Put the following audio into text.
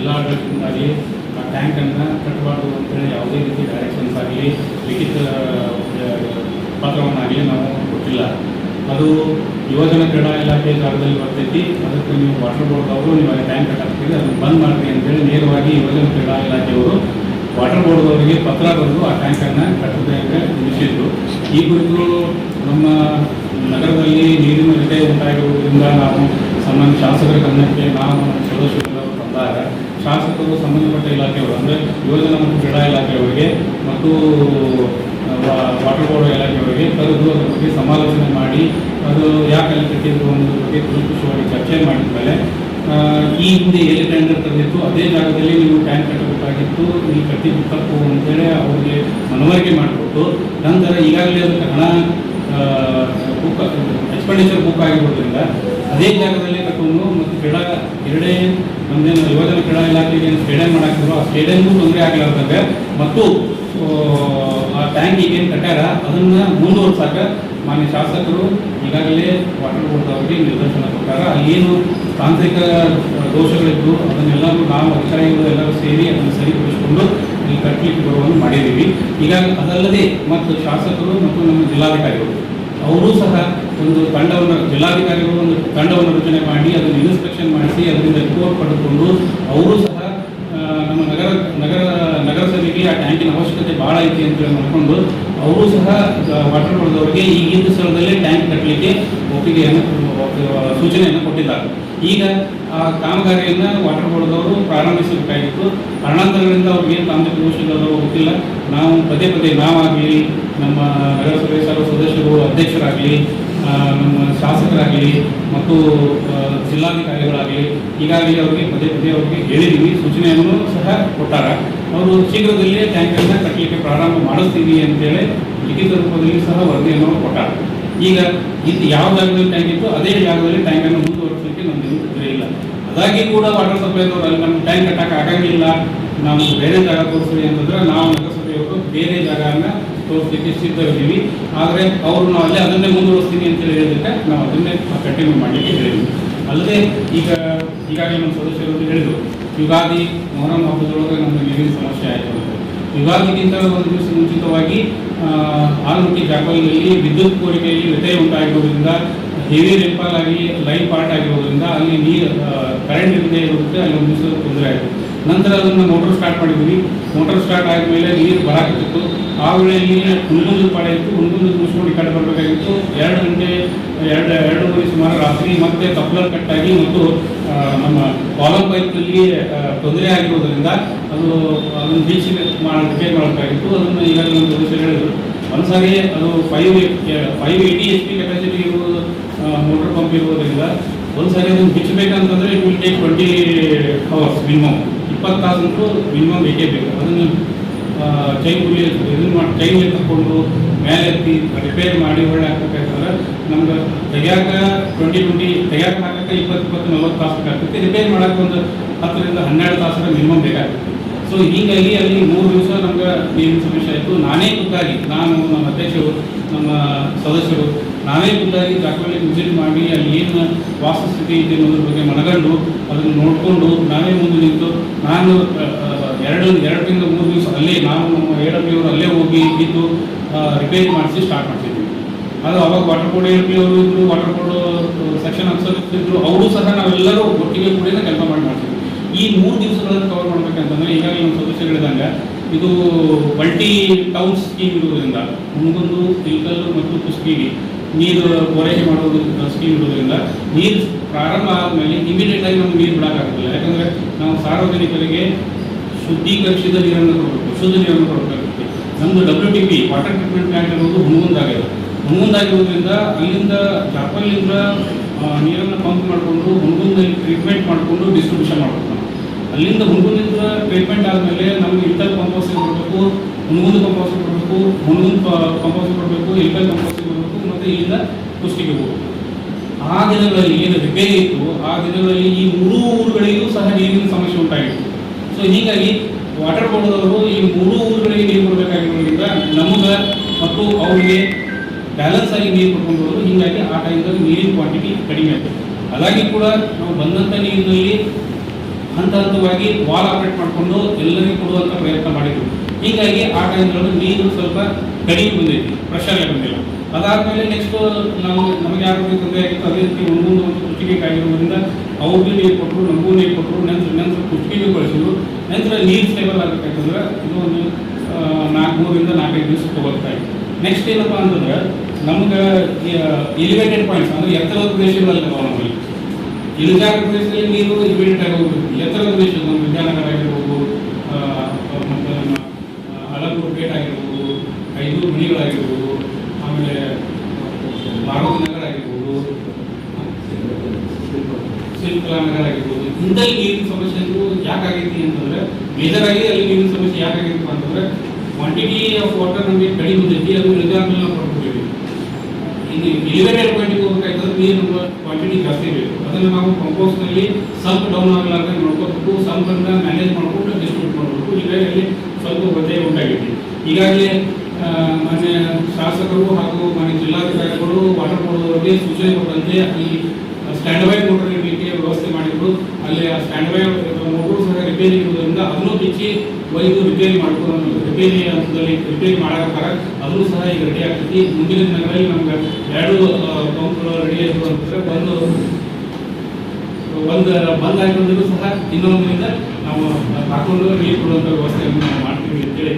ಜಿಲ್ಲಾಡಳಿತದಿಂದಾಗಲಿ ಆ ಟ್ಯಾಂಕನ್ನು ಕಟ್ಟಬಾರ್ದು ಅಂತೇಳಿ ಯಾವುದೇ ರೀತಿ ಡೈರೆಕ್ಷನ್ಸ್ ಆಗಲಿ, ಲಿಖಿತ ಪಾತ್ರವನ್ನಾಗಲಿ ನಾವು ಕೊಟ್ಟಿಲ್ಲ. ಅದು ಯುವಜನ ಕ್ರೀಡಾ ಇಲಾಖೆ ಜಾಗದಲ್ಲಿ ಬರ್ತೈತಿ, ಅದಕ್ಕೆ ನೀವು ವಾಟರ್ ಬೋರ್ಡ್ ಅವರು ನಿಮ್ಮ ಟ್ಯಾಂಕ್ ಕಟ್ಟಾಕ್ತೀರಿ, ಅದನ್ನು ಬಂದ್ ಮಾಡಿರಿ ಅಂತೇಳಿ ನೇರವಾಗಿ ಯುವಜನ ಕ್ರೀಡಾ ಇಲಾಖೆಯವರು ವಾಟರ್ ಬೋರ್ಡ್ ಅವರಿಗೆ ಪತ್ರ ಬಂದು ಆ ಟ್ಯಾಂಕನ್ನು ಕಟ್ಟುವುದಕ್ಕೆ ನಿಲ್ಲಿಸಿದ್ರು. ಈ ಕುರಿತು ನಮ್ಮ ನಗರದಲ್ಲಿ ನೀರಿನ ಜೊತೆ ಉಂಟಾಗಿರುವುದರಿಂದ ನಾವು ಸಂಬಂಧ ಶಾಸಕರ ಗಮನಕ್ಕೆ, ನಾವು ಸದಸ್ಯರು ಶಾಸಕರು ಸಂಬಂಧಪಟ್ಟ ಇಲಾಖೆಯವರು, ಅಂದರೆ ಯುವಜನ ಮತ್ತು ಕ್ರೀಡಾ ಇಲಾಖೆಯವರಿಗೆ ಮತ್ತು ವಾಟರ್ ಬೋರ್ಡ್ ಇಲಾಖೆಯವರಿಗೆ ಕರೆದು ಅದರ ಬಗ್ಗೆ ಸಮಾಲೋಚನೆ ಮಾಡಿ, ಅದು ಯಾಕೆ ಅಲ್ಲಿ ತೆಗೆದು ಅನ್ನೋದ್ರ ಬಗ್ಗೆ ಕೂಲಂಕುಷವಾಗಿ ಚರ್ಚೆ ಮಾಡಿದ ಮೇಲೆ ಈ ಹಿಂದೆ ಎಲ್ಲಿ ಟ್ಯಾಂಕರ್ ಕರೆದಿತ್ತು ಅದೇ ಜಾಗದಲ್ಲಿ ನೀವು ಟ್ಯಾಂಕ್ ಕಟ್ಟಬೇಕಾಗಿತ್ತು ನೀವು ಕಟ್ಟಿ ತಪ್ಪು ಅಂತೇಳಿ ಅವರಿಗೆ ಮನವರಿಕೆ ಮಾಡಿಕೊಟ್ಟು, ನಂತರ ಈಗಾಗಲೇ ಅದಕ್ಕೆ ಹಣ ಬುಕ್ ಎಕ್ಸ್ಪೆಂಡಿಚರ್ ಬುಕ್ ಆಗಿರೋದ್ರಿಂದ, ಅದೇ ಜಾಗದಲ್ಲೇ ಕ್ರೀಡಾ ಎರಡೇ ನಮ್ದೇನು ಯುವಜನ ಕ್ರೀಡಾ ಇಲಾಖೆಗೆ ಏನು ಸ್ಟೇಡಿಯಂ ಮಾಡಾಕಿದ್ರು ಆ ಸ್ಟೇಡಿಯಂಗೂ ತೊಂದರೆ ಆಗಲಾರ್ದಂಗೆ ಮತ್ತು ಆ, ಟ್ಯಾಂಕ್ ಈಗೇನು ಕಟ್ಟಾರ ಅದನ್ನು ಮುಂದುವರ್ಸಾಕ ಮಾನ್ಯ ಶಾಸಕರು ಈಗಾಗಲೇ ವಾಟರ್ ಬೋರ್ಡ್ ಅವರಿಗೆ ನಿರ್ದೇಶನ ಕೊಟ್ಟಾರ. ಅಲ್ಲೇನು ತಾಂತ್ರಿಕ ದೋಷಗಳಿದ್ದು ಅದನ್ನೆಲ್ಲರೂ ನಾವು ಅಧಿಕಾರಿಗಳು ಎಲ್ಲರೂ ಸೇರಿ ಅದನ್ನು ಸರಿಪಡಿಸಿಕೊಂಡು ಇಲ್ಲಿ ಕಟ್ಟಲಿಕ್ಕೆ ಬರುವನ್ನು ಮಾಡಿದ್ದೀವಿ. ಈಗ ಅದಲ್ಲದೆ ಮತ್ತು ಶಾಸಕರು ಮತ್ತು ನಮ್ಮ ಜಿಲ್ಲಾಧಿಕಾರಿಗಳು ಅವರೂ ಸಹ ಒಂದು ತಂಡವನ್ನು, ಜಿಲ್ಲಾಧಿಕಾರಿಗಳು ಒಂದು ತಂಡವನ್ನು ರಚನೆ ಮಾಡಿ, ಅದನ್ನು ಇನ್ಸ್ಪೆಕ್ಷನ್ ಮಾಡಿಸಿ, ಅದರಿಂದ ರಿಪೋರ್ಟ್ ಪಡೆದುಕೊಂಡು, ಅವರೂ ಸಹ ನಮ್ಮ ನಗರ ನಗರ ನಗರಸಭೆಗೆ ಆ ಟ್ಯಾಂಕಿನ ಅವಶ್ಯಕತೆ ಭಾಳ ಐತಿ ಅಂತ ಹೇಳಿ ನೋಡಿಕೊಂಡು ಅವರು ಸಹ ವಾಟರ್ ಬೋರ್ಡ್ದವರಿಗೆ ಈಗಿನ ಸ್ಥಳದಲ್ಲೇ ಟ್ಯಾಂಕ್ ಕಟ್ಟಲಿಕ್ಕೆ ಒಪ್ಪಿಗೆಯನ್ನು ಸೂಚನೆಯನ್ನು ಕೊಟ್ಟಿದ್ದಾರೆ. ಈಗ ಆ ಕಾಮಗಾರಿಯನ್ನು ವಾಟರ್ ಬೋರ್ಡ್ದವರು ಪ್ರಾರಂಭಿಸಬೇಕಾಗಿತ್ತು. ಕಾರಣಾಂತರಗಳಿಂದ ಅವ್ರಿಗೆ ತಾಂತ್ರಿಕ ದೋಷಗಳು ಗೊತ್ತಿಲ್ಲ. ನಾವು ಪದೇ ಪದೇ ನಾವಾಗಲಿ, ನಮ್ಮ ನಗರಸಭೆ ಸರ್ವ ಸದಸ್ಯರು, ಅಧ್ಯಕ್ಷರಾಗಲಿ ನಮ್ಮ ಶಾಸಕರಾಗಲಿ, ಮತ್ತು ಜಿಲ್ಲಾಧಿಕಾರಿಗಳಾಗಲಿ, ಈಗಾಗಲೇ ಅವರಿಗೆ ಪದೇ ಪದೇ ಅವರಿಗೆ ಹೇಳಿದ್ದೀವಿ ಸೂಚನೆಯನ್ನು ಸಹ ಕೊಟ್ಟಾರ. ಅವರು ಶೀಘ್ರದಲ್ಲೇ ಟ್ಯಾಂಕರ್ನ ಕಟ್ಟಲಿಕ್ಕೆ ಪ್ರಾರಂಭ ಮಾಡಿಸ್ತೀವಿ ಅಂತೇಳಿ ಲಿಖಿತ ರೂಪದಲ್ಲಿ ಸಹ ವರದಿಯನ್ನು ಕೊಟ್ಟಾರ. ಈಗ ಇದು ಯಾವ ಜಾಗದಲ್ಲಿ ಟ್ಯಾಂಕ್ ಇತ್ತು, ಅದೇ ಜಾಗದಲ್ಲಿ ಟ್ಯಾಂಕನ್ನು ಮುಂದುವರಿಸಲಿಕ್ಕೆ ನಮಗೆ ತೊಂದರೆ ಇಲ್ಲ. ಅದಾಗಿ ಕೂಡ ವಾಟರ್ ಸಪ್ಲೈದವರು ಅಲ್ಲಿ ನಮ್ಮ ಟ್ಯಾಂಕ್ ಕಟ್ಟಕ್ಕೆ ಆಗಂಗಿಲ್ಲ, ನಾವು ಬೇರೆ ಜಾಗ ತೋರಿಸ್ರಿ ಅಂತಂದ್ರೆ ನಾವು ನಗರಸಭೆಯವರು ಬೇರೆ ಜಾಗನ ತೋರಿಸ್ಲಿಕ್ಕೆ ಸಿದ್ಧರಿದ್ದೀವಿ ಆದರೆ ಅವರು ನಾವು ಅಲ್ಲೇ ಅದನ್ನೇ ಮುಂದುವರಿಸ್ತೀನಿ ಅಂತೇಳಿ ಹೇಳಿದಕ್ಕೆ ನಾವು ಅದನ್ನೇ ಕಂಟಿನ್ಯೂ ಮಾಡಲಿಕ್ಕೆ ಹೇಳಿದ್ವಿ. ಅಲ್ಲದೆ ಈಗ, ಈಗಾಗಲೇ ನಮ್ಮ ಸದಸ್ಯರು ಹೇಳಿದರು, ಯುಗಾದಿ ಮೊಹರಂ ಹಬ್ಬದೊಳಗೆ ನಮಗೆ ನೀರಿನ ಸಮಸ್ಯೆ ಆಯಿತು ಅಂತ. ಯುಗಾದಿಗಿಂತ ಒಂದು ದಿವಸ ಮುಂಚಿತವಾಗಿ ಆಲಮಟ್ಟಿ ಜಾಗದಲ್ಲಿ ವಿದ್ಯುತ್ ಕೋರಿಕೆಯಲ್ಲಿ ವ್ಯತ್ಯಯ ಉಂಟಾಗಿರೋದ್ರಿಂದ ಹೆವಿ ರೇನ್ಫಾಲ್ ಆಗಿ ಲೈನ್ ಪಾರ್ಟ್ ಆಗಿರೋದ್ರಿಂದ ಅಲ್ಲಿ ನೀರು ಕರೆಂಟ್ ಇಲ್ಲದೆ ಇರೋದಕ್ಕೆ ಅಲ್ಲಿ ಒಂದು ದಿವಸ ತೊಂದರೆ ಆಯಿತು. ನಂತರ ಅದನ್ನು ಮೋಟರ್ ಸ್ಟಾರ್ಟ್ ಮಾಡಿದ್ವಿ. ಮೋಟರ್ ಸ್ಟಾರ್ಟ್ ಆದಮೇಲೆ ನೀರು ಬರಾಕತ್ತಿತ್ತು ಆ ವೇಳೆಯಲ್ಲಿ ಹುಣಗುಂದು ಪಾಡೆ ಇತ್ತು ಹುಣಗುಂದು ಮುಗಿಸ್ಕೊಂಡು ಕಡೆ ಬರಬೇಕಾಗಿತ್ತು ಎರಡು ಗಂಟೆ, ಎರಡು, ಎರಡೂವರೆ ಸುಮಾರು ರಾತ್ರಿ ಮತ್ತೆ ಕಪ್ಲರ್ ಕಟ್ಟಾಗಿ ಮತ್ತು ನಮ್ಮ ಕಾಲಂ ಪೈಪ್ನಲ್ಲಿ ತೊಂದರೆ ಆಗಿರೋದ್ರಿಂದ ಅದು, ಅದನ್ನು ಬೀಚ್ ಮಾಡಿ ರಿಪೇರ್ ಮಾಡಬೇಕಾಗಿತ್ತು. ಅದನ್ನು ಈಗಾಗಲೇ ನಮ್ಮ ಸದಸ್ಯರು ಹೇಳಿದರು. ಒಂದ್ಸಾರಿ ಅದು five five eighty H P capacity ಇರುವುದು ಮೋಟರ್ ಪಂಪ್ ಇರುವುದರಿಂದ ಒಂದ್ಸಾರಿ ಅದನ್ನು ಬಿಚ್ಚಬೇಕಂತಂದರೆ it will take twenty hours minimum ಇಪ್ಪತ್ತು ತಾಸಂತೂ ಮಿನಿಮಮ್ ಬೇಕೇ ಬೇಕು. ಅದನ್ನು ಚೈನ್ ಗುಲಿ ಇದನ್ನು ಮಾಡಿ ಚೈನ್ ತಗೊಂಡು ಮೇಲೆ ಎತ್ತಿ ರಿಪೇರ್ ಮಾಡಿ ಒಳ್ಳೆ ಹಾಕ್ಬೇಕಾಯ್ತಂದ್ರೆ ನಮ್ಗೆ ತೆಗಿಯಾಕ ಟ್ವೆಂಟಿ ಟ್ವೆಂಟಿ ತೆಗಿಯಾಕ ಹಾಕಕ್ಕೆ ಇಪ್ಪತ್ತು ಇಪ್ಪತ್ತು, ನಲ್ವತ್ತು ತಾಸು ಬೇಕಾಗ್ತೈತಿ ರಿಪೇರ್ ಮಾಡೋಕೆ ಒಂದು ಹತ್ತರಿಂದ ಹನ್ನೆರಡು ತಾಸು ಮಿನಿಮಮ್ ಬೇಕಾಗ್ತದೆ. ಸೊ ಹೀಗಾಗಿ ಅಲ್ಲಿ ಮೂರು ದಿವಸ ನಮ್ಗೆ ನೀರಿನ ಸಮಸ್ಯೆ ಆಯಿತು. ನಾನೇ ಖುದ್ದಾಗಿ, ನಾನು, ನಮ್ಮ ಅಧ್ಯಕ್ಷರು, ನಮ್ಮ ಸದಸ್ಯರು, ನಾನೇ ಖುದ್ದಾಗಿ ಜಾಗದಲ್ಲಿ ವಿಸಿಟ್ ಮಾಡಿ ಅಲ್ಲಿ ಏನು ವಾಸ್ತುಸ್ಥಿತಿ ಇದೆ ಅನ್ನೋದ್ರ ಬಗ್ಗೆ ಮನಗಂಡು ಅದನ್ನು ನೋಡಿಕೊಂಡು ನಾನೇ ಮುಂದೆ ನಿಂತು ನಾನು ಎರಡು ಎರಡರಿಂದ ಮೂರು ಅಲ್ಲೇ ನಾವು ನಮ್ಮ ಎ ಡಬ್ಲ್ಯೂ ಅವರು ಅಲ್ಲೇ ಹೋಗಿ ಇದ್ದು ರಿಪೇರಿ ಮಾಡಿಸಿ ಸ್ಟಾರ್ಟ್ ಮಾಡ್ತಿದ್ವಿ. ಅದು ಅವಾಗ ವಾಟರ್ ಬೋರ್ಡ್ ಎ ಡಬ್ಲ್ಯೂ ಅವರು ಇದ್ದರು ವಾಟರ್ ಬೋರ್ಡ್ ಸೆಕ್ಷನ್ ಅಫ್ಸರ್ ಇದ್ರು, ಅವರು ಸಹ ನಾವೆಲ್ಲರೂ ಒಟ್ಟಿಗೆ ಕೂಡ ಕೆಲಸ ಮಾಡಿ ಮಾಡ್ತೀವಿ ಈ ಮೂರು ದಿವಸಗಳನ್ನು ಕವರ್ ಮಾಡ್ಬೇಕಂತಂದ್ರೆ ಈಗಾಗಲೇ ನಮ್ಮ ಸದಸ್ಯರು ಹೇಳಿದಂಗೆ, ಇದು ಮಲ್ಟಿ ಟೌನ್ ಸ್ಕೀಮ್ ಇರುವುದರಿಂದ ಮುಂದೊಂದು ಇಲ್ಕಲ್ಲು ಮತ್ತು ಕುಸ್ಕಿಗೆ ನೀರು ಪೂರೈಕೆ ಮಾಡೋದು ಸ್ಕೀಮ್ ಇರೋದ್ರಿಂದ ನೀರು ಪ್ರಾರಂಭ ಆದಮೇಲೆ ಇಮಿಡಿಯೇಟ್ ಆಗಿ ನಮ್ಗೆ ನೀರು ಬಿಡೋಕ್ಕಾಗೋದಿಲ್ಲ. ಯಾಕಂದರೆ ನಾವು ಸಾರ್ವಜನಿಕರಿಗೆ ಶುದ್ಧೀಕರಿಸಿದ ನೀರನ್ನು ಕೊಡಬೇಕು ಶುದ್ಧ ನೀರನ್ನು ಕೊಡಬೇಕಾಗುತ್ತೆ ನಮ್ಮದು W T P water treatment plant ಇರೋದು ಹುಣಗುಂದಾಗಿದೆ. ಹುಣಗುಂದಾಗಿರೋದ್ರಿಂದ ಅಲ್ಲಿಂದ ಜಾಪಲ್ಲಿಂದ ನೀರನ್ನು ಪಂಪ್ ಮಾಡಿಕೊಂಡು ಹುಣಗುಂದಲ್ಲಿ ಟ್ರೀಟ್ಮೆಂಟ್ ಮಾಡಿಕೊಂಡು ಡಿಸ್ಟ್ರಿಬ್ಯೂಷನ್ ಮಾಡಬೇಕು ಅಲ್ಲಿಂದ ಹುಣಗುಂದಿಂದ ಟ್ರೀಟ್ಮೆಂಟ್ ಆದಮೇಲೆ ನಮಗೆ ಇಂಟರ್ ಕಂಪೋಸಿಂಗ್ ಕೊಡಬೇಕು ಹುಣಗುಂದ ಕಂಪೋಸಿಂಗ್ ಕೊಡಬೇಕು ಹುಣಗುಂದ ಕಂಪೋಸಿಂಗ್ ಕೊಡಬೇಕು ಇಂಟರ್ ಕಂಪೋಸಿಂಗ್ ಕೊಡಬೇಕು ಮತ್ತು ಇಲ್ಲಿಂದ ಕುಷ್ಟಿಗೆ ಹೋಗಬೇಕು. ಆ ದಿನಗಳಲ್ಲಿ ಏನು ರಿಪೇರಿ ಇತ್ತು? ಆ ದಿನಗಳಲ್ಲಿ ಈ ಮೂರು ಊರುಗಳಿಗೂ ಸಹ ನೀರಿನ ಸಮಸ್ಯೆ ಉಂಟಾಗಿತ್ತು. ಸೊ ಹೀಗಾಗಿ ವಾಟರ್ ಬೋರ್ಡ್ದವರು ಈ ಮೂರು ಊರುಗಳಿಗೆ ನೀರು ಕೊಡಬೇಕಾಗಿರೋದ್ರಿಂದ ನಮಗೆ ಮತ್ತು ಅವರಿಗೆ ಬ್ಯಾಲೆನ್ಸ್ ಆಗಿ ನೀರು ಕೊಡ್ಕೊಂಡು ಹೋದ್ರು. ಹೀಗಾಗಿ ಆ ಟೈಮ್ದಲ್ಲಿ ನೀರಿನ ಕ್ವಾಂಟಿಟಿ ಕಡಿಮೆ ಆಯಿತು. ಅದಾಗಿ ಕೂಡ ನಾವು ಬಂದಂಥ ನೀರಿನಲ್ಲಿ ಹಂತ ಹಂತವಾಗಿ ವಾಲ್ ಆಪರೇಟ್ ಮಾಡಿಕೊಂಡು ಎಲ್ಲರಿಗೂ ಕೊಡುವಂಥ ಪ್ರಯತ್ನ ಮಾಡಿದ್ರು ಹೀಗಾಗಿ ಆ ಟೈಮ್ಗಳಲ್ಲಿ ನೀರು ಸ್ವಲ್ಪ ಕಡಿಮೆ ಬಂದೈತಿ ಪ್ರೆಷರ್ ಬಂದಿಲ್ಲ. ಅದಾದಮೇಲೆ ನೆಕ್ಸ್ಟು ನಾವು ನಮಗೆ ಯಾರು ಬೇಕಂದ್ರೆ ಅದೇ ರೀತಿ ಒಂದೊಂದು ಒಂದು ಕುತ್ತಿಗೆ ಕಾಯಿರೋದ್ರಿಂದ ಅವ್ರಿಗೂ ನೀರು ಕೊಟ್ಟರು, ನಮಗೂ ನೀರು ಕೊಟ್ಟರು ನಂತರ ನಂತರ ಕುತ್ತಿಗೆಗೂ ಬಳಸಿದ್ರು. ನಂತರ ನೀರು ಸ್ಟೇಬಲ್ ಆಗಬೇಕಂತಂದ್ರೆ ಇದು ಒಂದು ನಾಲ್ಕು ಮೂರರಿಂದ ನಾಲ್ಕೈದು ದಿವಸ ತಗೊಳ್ತಾ ಇತ್ತು ನೆಕ್ಸ್ಟ್ ಏನಪ್ಪ ಅಂತಂದ್ರೆ ನಮ್ಗೆ ಎಲಿವೇಟೆಡ್ ಪಾಯಿಂಟ್ಸ್ ಅಂದರೆ ಎತ್ತರದ ಪ್ರದೇಶಗಳಲ್ಲಿ ನಮ್ಮಲ್ಲಿ ಇಳಿಜಾರ ಪ್ರದೇಶದಲ್ಲಿ ನೀರು ಎಲಿವೇಟೆಡ್ ಆಗೋದು ಎತ್ತರದ ಪ್ರದೇಶ ನಮ್ಮ ವಿದ್ಯಾನಗರ ಆಗಿರ್ಬೋದು ಮತ್ತು ನಮ್ಮ ಹಳಗೂರು ಪೇಟ್ ಆಗಿರ್ಬೋದು ಐದು ಮಣಿಗಳಾಗಿರ್ಬೋದು, ಆಮೇಲೆ ಭಾರತ ನಗರ ಆಗಿರ್ಬೋದು ನಗರ ಆಗಿರ್ಬೋದು ಇಂಥಲ್ಲಿ ನೀರಿನ ಸಮಸ್ಯೆ ಅಂತೂ ಯಾಕಾಗೈತಿ ಅಂತಂದ್ರೆ ಮೇಜರ್ ಆಗಿ ಅಲ್ಲಿ ನೀರಿನ ಸಮಸ್ಯೆ ಯಾಕಾಗೈತಿ ಅಂತಂದ್ರೆ ಕ್ವಾಂಟಿಟಿ ಆಫ್ ವಾಟರ್ ನಮಗೆ ಕಡಿಮೆ ಬಂದೈತಿ, ಅದು ಮೇಲೆ ನಾವು ಪಡ್ಕೊಂಡಿದ್ದೀವಿ ಇನ್ನು ಎಲಿವೇಟೆಡ್ ಪಾಯಿಂಟ್ಗೆ ಹೋಗ್ಬೇಕಾಯ್ತಂದ್ರೆ ನೀರು ಕ್ವಾಂಟಿಟಿ ಜಾಸ್ತಿ ಬೇಕು. ಅದನ್ನು ನಾವು ಕಂಪೋಸ್ಟ್ನಲ್ಲಿ ಸ್ವಲ್ಪ ಡೌನ್ ಆಗಲಾರ್ದೆ ನೋಡ್ಕೋಬೇಕು ಸ್ವಲ್ಪನ್ನ ಮ್ಯಾನೇಜ್ ಮಾಡ್ಕೊಂಡು ಡಿಸ್ಟ್ರಿಬ್ಯೂಟ್ ಮಾಡಬೇಕು ಹೀಗಾಗಿ ಅಲ್ಲಿ ಸ್ವಲ್ಪ ವ್ಯತ್ಯಯ ಉಂಟಾಗಿದೆ. ಈಗಾಗಲೇ ಮನೆ ಶಾಸಕರು ಹಾಗೂ ಮನೆ ಜಿಲ್ಲಾಧಿಕಾರಿಗಳು ವಾಟರ್ ಬೋರ್ಡ್ವರಿಗೆ ಸೂಚನೆ ಕೊಟ್ಟಂತೆ ಈ ಸ್ಟ್ಯಾಂಡ್ ಬೈ ಮೋಟರ್ ಇಡಲಿಕ್ಕೆ ವ್ಯವಸ್ಥೆ ಮಾಡಿದ್ರು ಅಲ್ಲಿ ಆ ಸ್ಟ್ಯಾಂಡ್ ಬೈ ಮೋಟರ್ ಸಹ ರಿಪೇರಿ ಇರುವುದರಿಂದ ಅದನ್ನು ಬಿಚ್ಚಿ ಒಯ್ದು ರಿಪೇರಿ ಮಾಡ್ಕೊಂಡು ರಿಪೇರಿ ಹಂತದಲ್ಲಿ ರಿಪೇರಿ ಮಾಡಬೇಕಾಗ ಅದನ್ನು ಸಹ ಈಗ ರೆಡಿ ಆಗ್ತೈತಿ. ಮುಂದಿನ ದಿನಗಳಲ್ಲಿ ನಮ್ಗೆ ಎರಡು ಪಂಪ್ಗಳು ರೆಡಿ ಆಯಿತು ಅಂತಂದ್ರೆ ಒಂದು ಒಂದು ಬಂದ್ ಆಗಿರೋದ್ರೂ ಸಹ ಇನ್ನೊಂದರಿಂದ ನಾವು ಹಾಕೊಂಡು ನೀರು ಕೊಡುವಂಥ ವ್ಯವಸ್ಥೆಯನ್ನು ನಾವು ಮಾಡ್ತೀವಿ ಅಂತೇಳಿ